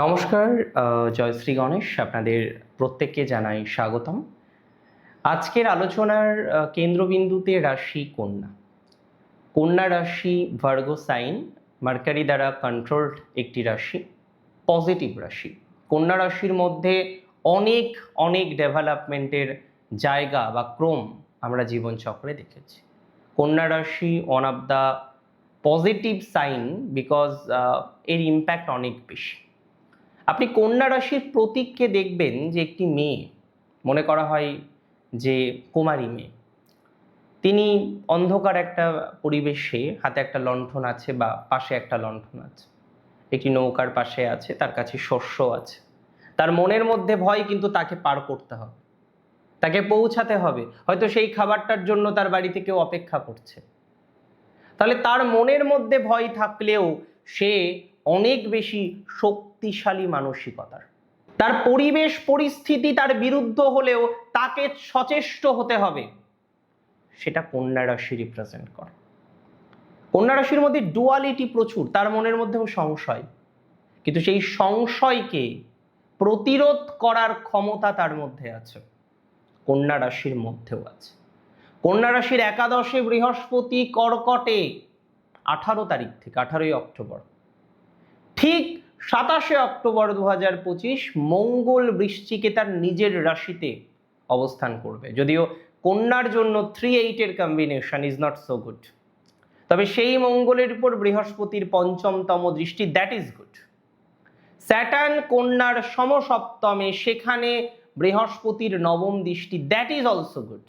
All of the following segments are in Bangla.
নমস্কার আহ, জয়শ্রী গণেশ আপনাদের প্রত্যেককে জানাই স্বাগতম। আজকের আলোচনার কেন্দ্রবিন্দুতে রাশি কন্যা। কন্যা রাশি ভার্গো সাইন মার্কারি দ্বারা কন্ট্রোলড একটি রাশি পজিটিভ রাশি। কন্যা রাশির মধ্যে অনেক অনেক ডেভেলপমেন্টের জায়গা বা ক্রম আমরা জীবনচক্রে দেখেছি। কন্যা রাশি one of the positive sign because এর ইম্প্যাক্ট অনেক বেশি। আপনি কন্যা রাশির প্রতীককে দেখবেন যে একটি মেয়ে, মনে করা হয় যে কুমারী মেয়ে। তিনি অন্ধকার একটা পরিবেশে, হাতে একটা লণ্ঠন আছে বা পাশে একটা লণ্ঠন আছে। একটি নৌকার পাশে আছে, তার কাছে শস্য আছে। তার মনের মধ্যে ভয় কিন্তু তাকে পার করতে হবে। তাকে পৌঁছাতে হবে। হয়তো সেই খাবারটার জন্য তার বাড়িতে কেউ অপেক্ষা করছে। তাহলে তার মনের মধ্যে ভয় থাকলেও সে অনেক বেশি শক্তিশালী মানসিকতার। তার পরিবেশ পরিস্থিতি তার বিরুদ্ধ হলেও তাকে সচেষ্ট হতে হবে। সেটা কন্যা রাশি রিপ্রেজেন্ট করে। কন্যা রাশির মধ্যে ডুয়ালিটি প্রচুর, তার মনের মধ্যেও সংশয়। কিন্তু সেই সংশয়কে প্রতিরোধ করার ক্ষমতা তার মধ্যে আছে। কন্যা রাশির মধ্যেও আছে। কন্যা রাশির একাদশে বৃহস্পতি কর্কটে, আঠারো তারিখ থেকে, আঠারোই অক্টোবর। ঠিক সাতাশে অক্টোবর দু হাজার পঁচিশ মঙ্গল বৃশ্চিকে তার নিজের রাশিতে অবস্থান করবে। যদিও কন্যার জন্য থ্রি এইটের combination is not so good তবে সেই মঙ্গলের উপর বৃহস্পতির পঞ্চমতম দৃষ্টি দ্যাট ইজ গুড স্যাটার্ন কন্যার সমসপ্তমে সেখানে বৃহস্পতির নবম দৃষ্টি দ্যাট ইজ অলসো গুড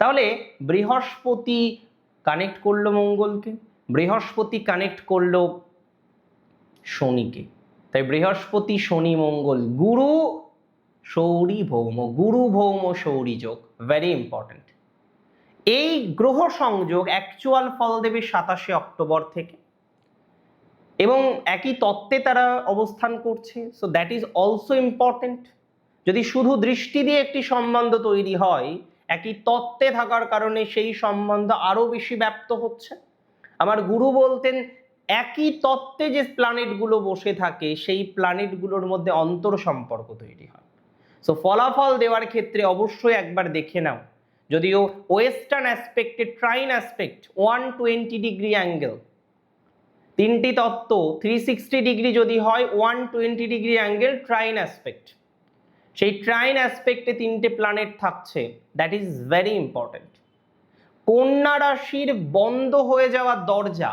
তাহলে বৃহস্পতি কানেক্ট করল মঙ্গলকে, বৃহস্পতি কানেক্ট করল শনিকে। তাই বৃহস্পতি, শনি, মঙ্গল, গুরু, সৌরী, ভৌম, গুরু, ভৌম, সৌরী যোগ ভেরি ইম্পর্ট্যান্ট এই গ্রহ সংযোগ অ্যাকচুয়াল ফল দেবে সাতাশে অক্টোবর থেকে এবং একই তত্ত্বে তারা অবস্থান করছে so that is also important যদি শুধু দৃষ্টি দিয়ে একটি সম্বন্ধ তৈরি হয়, একই তত্ত্বে থাকার কারণে সেই সম্বন্ধ আরও বেশি ব্যাপ্ত হচ্ছে। আমার গুরু বলতেন একই তত্ত্বে যে প্ল্যানেটগুলো বসে থাকে, সেই প্ল্যানেটগুলোর মধ্যে অন্তর সম্পর্ক তৈরি হয়। সো ফলাফল দেওয়ার ক্ষেত্রে অবশ্যই একবার দেখে নাও। যদিও western অ্যাসপেক্টে trine aspect one twenty degree angle তিনটি তত্ত্ব থ্রি সিক্সটি ডিগ্রি যদি হয় one twenty degree angle trine aspect সেই ট্রাইন অ্যাসপেক্টে তিনটে প্ল্যানেট থাকছে দ্যাট ইজ ভেরি ইম্পর্ট্যান্ট কন্যা রাশির বন্ধ হয়ে যাওয়া দরজা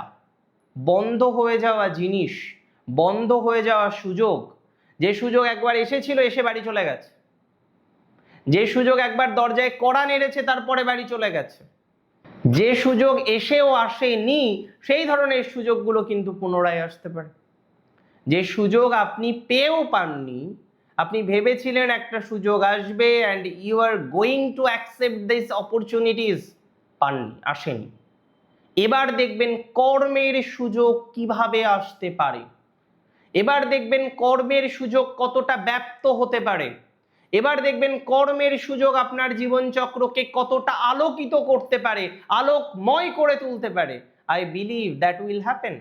বন্ধ হয়ে যাওয়া জিনিস, বন্ধ হয়ে যাওয়া সুযোগ, যে সুযোগ একবার এসেছিল এসে বাড়ি চলে গেছে। যে সুযোগ একবার দরজায় কড়া নেড়েছে তারপরে বাড়ি চলে গেছে। যে সুযোগ এসেও আসেনি, সেই ধরনের সুযোগগুলো কিন্তু পুনরায় আসতে পারে। যে সুযোগ আপনি পেয়েও পাননি, আপনি ভেবেছিলেন একটা সুযোগ আসবে and you are going to accept this opportunities পাননি, আসেনি। এবার দেখবেন কর্মের সুযোগ কীভাবে আসতে পারে? এবার দেখবেন কর্মের সুযোগ কতটা ব্যাপ্ত হতে পারে? এবার দেখবেন কর্মের সুযোগ আপনার জীবনচক্রকে কতটা আলোকিত করতে পারে, আলোকময় করে তুলতে পারে? I believe that will happen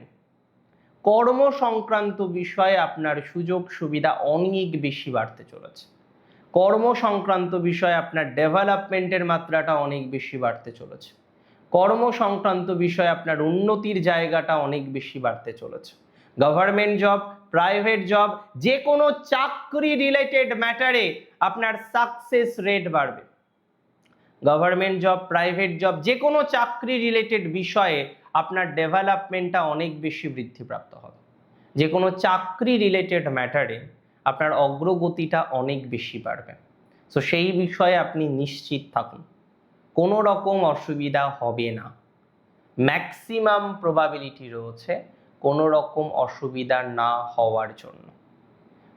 কর্ম সংক্রান্ত বিষয়ে আপনার সুযোগ সুবিধা অনেক বেশি বাড়তে চলেছে। কর্ম সংক্রান্ত বিষয়ে আপনার ডেভেলপমেন্টের মাত্রাটা অনেক বেশি বাড়তে চলেছে। কর্ম সংক্রান্ত বিষয়ে আপনার উন্নতির জায়গাটা অনেক বেশি বাড়তে চলেছে। গভর্নমেন্ট জব প্রাইভেট জব যে কোনো চাকরি রিলেটেড ম্যাটারে আপনার সাকসেস রেট বাড়বে। গভর্নমেন্ট জব প্রাইভেট জব যে কোনো চাকরি রিলেটেড বিষয়ে আপনার ডেভেলপমেন্টটা অনেক বেশি বৃদ্ধিপ্রাপ্ত হবে। যে কোনো চাকরি রিলেটেড ম্যাটারে আপনার অগ্রগতিটা অনেক বেশি বাড়বে। সো সেই বিষয়ে আপনি নিশ্চিত থাকুন। কোনো রকম অসুবিধা হবে না। ম্যাক্সিমাম প্রবাবিলিটি রয়েছে কোনো রকম অসুবিধা না হওয়ার জন্য।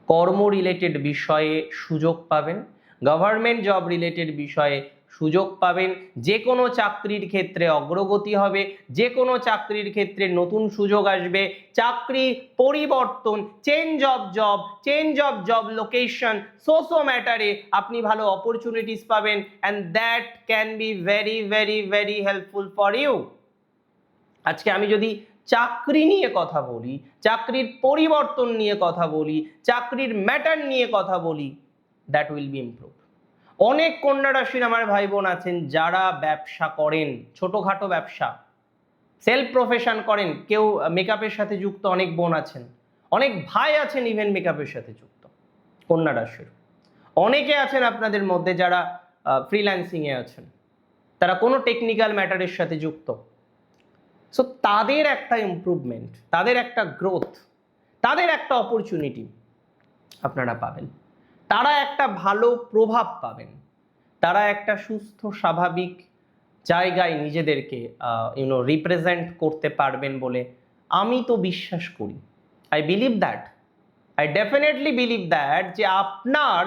কর্ম রিলেটেড বিষয়ে সুযোগ পাবেন। গভর্নমেন্ট জব রিলেটেড বিষয়ে সুযোগ পাবেন। যে কোনো চাকরির ক্ষেত্রে অগ্রগতি হবে, যে কোনো চাকরির ক্ষেত্রে নতুন সুযোগ আসবে। চাকরি পরিবর্তন change of job change of job location সোসো ম্যাটারে আপনি ভালো অপরচুনিটিস পাবেন। And that can be very very very helpful for you আজকে আমি যদি চাকরি নিয়ে কথা বলি, চাকরির পরিবর্তন নিয়ে কথা বলি, চাকরির ম্যাটার নিয়ে কথা বলি দ্যাট উইল বি ইমপ্রুভ অনেক কন্যা রাশির আমার ভাই বোন আছেন, যারা ব্যবসা করেন, ছোটোখাটো ব্যবসা সেলফ প্রফেশন করেন, কেউ মেকআপের সাথে যুক্ত, অনেক বোন আছেন, অনেক ভাই আছেন ইভেন মেকআপের সাথে যুক্ত, কন্যা রাশির। অনেকে আছেন আপনাদের মধ্যে যারা ফ্রিল্যান্সিংয়ে আছেন, তারা কোনো টেকনিক্যাল ম্যাটারের সাথে যুক্ত। সো তাদের একটা ইমপ্রুভমেন্ট তাদের একটা গ্রোথ তাদের একটা অপরচুনিটি আপনারা পাবেন। তারা একটা ভালো প্রভাব পাবেন। তারা একটা সুস্থ, স্বাভাবিক জায়গায় নিজেদেরকে ইউনো রিপ্রেজেন্ট করতে পারবেন বলে আমি তো বিশ্বাস করি। I believe that I definitely believe that যে আপনার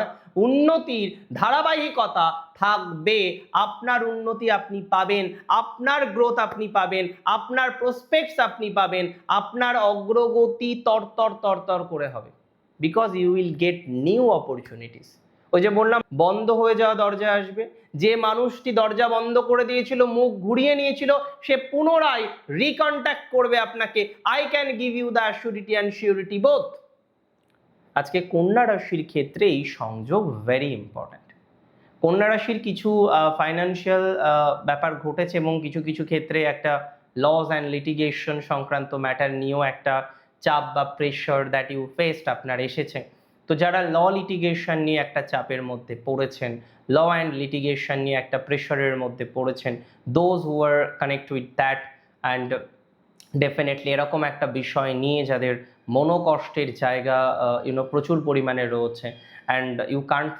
উন্নতির ধারাবাহিকতা থাকবে, আপনার উন্নতি আপনি পাবেন, আপনার গ্রোথ আপনি পাবেন, আপনার প্রসপেক্টস আপনি পাবেন, আপনার অগ্রগতি তরতর তরতর করে হবে। Because you will get new opportunities ওই যে বললাম, বন্ধ হয়ে যাওয়া দরজা আসবে। যে মানুষটি দরজা বন্ধ করে দিয়েছিল, মুখ ঘুরিয়ে নিয়েছিল, সে পুনরায় রিকন্ট্যাক্ট করবে আপনাকে। I can give you the assurity and surety both আজকে কন্যা রাশির ক্ষেত্রে এই সংযোগ ভেরি ইম্পর্ট্যান্ট কন্যা রাশির কিছু ফাইন্যান্সিয়াল ব্যাপার ঘটেছে এবং কিছু কিছু ক্ষেত্রে একটা লস অ্যান্ড লিটিগেশন সংক্রান্ত ম্যাটার নিয়েও একটা চাপ বা প্রেশার দ্যাট ইউ ফেসড আপনার এসেছে। তো যারা ল লিটিগেশন নিয়ে একটা চাপের মধ্যে পড়েছেন ল অ্যান্ড লিটিগেশন নিয়ে একটা প্রেশারের মধ্যে পড়েছেন those who are connect with that and definitely এরকম একটা বিষয় নিয়ে যাদের মনোকষ্টের জায়গা ইউনো প্রচুর পরিমাণে রয়েছে। অ্যান্ড ইউ কান্ট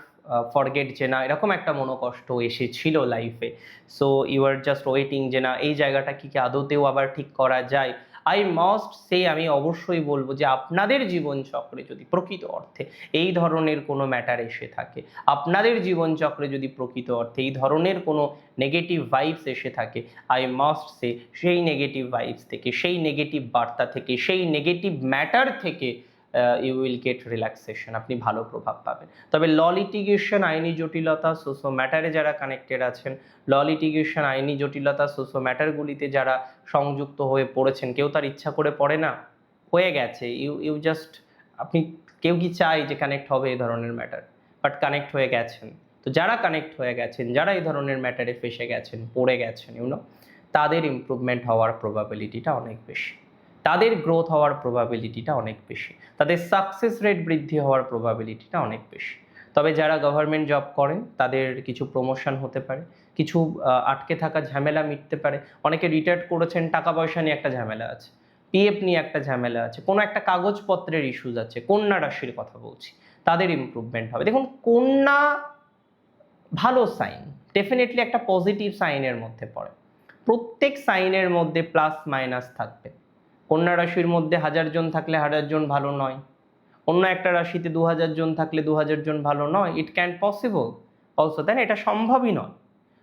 ফরগেট যে না, এরকম একটা মনোকষ্ট এসেছিল লাইফে so you are just waiting যে না, এই জায়গাটা কি কি আদতেও আবার ঠিক করা যায়? আই মাস্ট সে আমি অবশ্যই বলব যে আপনাদের জীবনচক্রে যদি প্রকৃত অর্থে এই ধরনের কোনো ম্যাটার এসে থাকে, আপনাদের জীবনচক্রে যদি প্রকৃত অর্থে এই ধরনের কোনো নেগেটিভ ভাইবস এসে থাকে আই মাস্ট সে সেই নেগেটিভ ভাইবস থেকে, সেই নেগেটিভ বার্তা থেকে, সেই নেগেটিভ ম্যাটার থেকে ইউ উইল গেট রিল্যাক্সেশন আপনি ভালো প্রভাব পাবেন। তবে ল লিটিগেশন আইনি জটিলতা সোসো ম্যাটারে যারা কানেক্টেড আছেন ল লিটিগেশন আইনি জটিলতা সোসো ম্যাটারগুলিতে যারা সংযুক্ত হয়ে পড়েছেন, কেউ তার ইচ্ছা করে পড়ে না, হয়ে গেছে। ইউ ইউ জাস্ট আপনি, কেউ কি চাই যে কানেক্ট হবে এই ধরনের ম্যাটার বাট কানেক্ট হয়ে গেছেন। তো যারা কানেক্ট হয়ে গেছেন, যারা এই ধরনের ম্যাটারে ফেসে গেছেন, পড়ে গেছেন ইউনো তাদের ইমপ্রুভমেন্ট হওয়ার প্রবাবিলিটিটা অনেক বেশি। তাদের গ্রোথ হওয়ার প্রবাবিলিটিটা অনেক বেশি। তাদের সাকসেস রেট বৃদ্ধি হওয়ার প্রবাবিলিটিটা অনেক বেশি। তবে যারা গভর্নমেন্ট জব করেন, তাদের কিছু প্রমোশন হতে পারে, কিছু আটকে থাকা ঝামেলা মিটতে পারে। অনেকে রিটায়ার্ড করেছেন টাকা পয়সা নিয়ে একটা ঝামেলা আছে পিএফ নিয়ে একটা ঝামেলা আছে, কোনো একটা কাগজপত্রের ইস্যুজ আছে, কন্যা রাশির কথা বলছি, তাদের ইমপ্রুভমেন্ট হবে। দেখুন, কন্যা ভালো সাইন ডেফিনেটলি একটা পজিটিভ সাইনের মধ্যে পড়ে। প্রত্যেক সাইনের মধ্যে প্লাস মাইনাস থাকবে। কন্যা রাশির মধ্যে হাজার জন থাকলে হাজার জন ভালো নয়। অন্য একটা রাশিতে দু হাজার জন থাকলে দু হাজার জন ভালো নয়। ইট ক্যান পসিবল অলসো তাই না? এটা সম্ভবই নয়।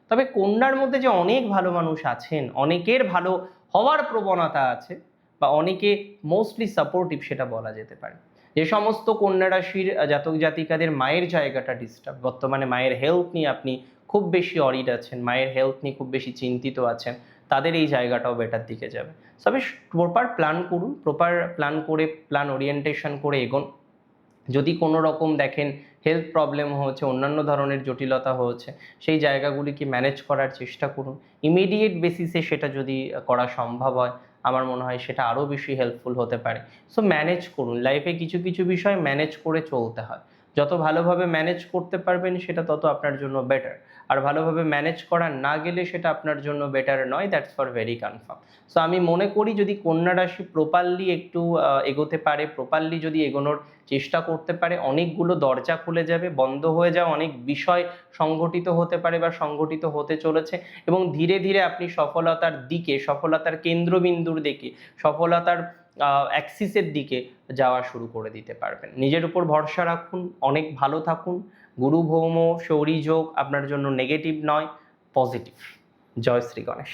তবে কন্যার মধ্যে যে অনেক ভালো মানুষ আছেন, অনেকের ভালো হওয়ার প্রবণতা আছে, বা অনেকে মোস্টলি সাপোর্টিভ সেটা বলা যেতে পারে। যে সমস্ত কন্যা রাশির জাতক জাতিকাদের মায়ের জায়গাটা ডিস্টার্ব বর্তমানে মায়ের হেলথ নিয়ে আপনি খুব বেশি অরিড আছেন, মায়ের হেলথ নিয়ে খুব বেশি চিন্তিত আছেন। তাদের এই জায়গাটাও বেটার দিকে যাবে। তবে প্রপার প্ল্যান করুন প্রপার প্ল্যান করে প্ল্যান ওরিয়েন্টেশন করে এগোন। যদি কোনো রকম দেখেন হেলথ প্রবলেম হচ্ছে, অন্যান্য ধরনের জটিলতা হচ্ছে, সেই জায়গাগুলিকে ম্যানেজ করার চেষ্টা করুন। ইমিডিয়েট বেসিসে সেটা যদি করা সম্ভব হয়, আমার মনে হয় সেটা আরও বেশি হেল্পফুল হতে পারে। সো ম্যানেজ করুন। লাইফে কিছু কিছু বিষয় ম্যানেজ করে চলতে হয়। যত ভালোভাবে ম্যানেজ করতে পারবেন সেটা তত আপনার জন্য বেটার আর ভালোভাবে ম্যানেজ করা না গেলে সেটা আপনার জন্য বেটার নয় that's for very confirm so আমি মনে করি যদি কন্যা রাশি প্রপারলি একটু এগোতে পারে প্রপারলি যদি এগোনোর চেষ্টা করতে পারে, অনেকগুলো দরজা খুলে যাবে, বন্ধ হয়ে যাওয়া অনেক বিষয় সংগঠিত হতে পারে বা সংগঠিত হতে চলেছে এবং ধীরে ধীরে আপনি সফলতার দিকে, সফলতার কেন্দ্রবিন্দুর দিকে, সফলতার অ্যাক্সিসের দিকে যাওয়া শুরু করে দিতে পারবেন। নিজের উপর ভরসা রাখুন, অনেক ভালো থাকুন। গুরু, ভৌম শৌরী যোগ আপনার জন্য নেগেটিভ নয় পজিটিভ জয় শ্রী গণেশ।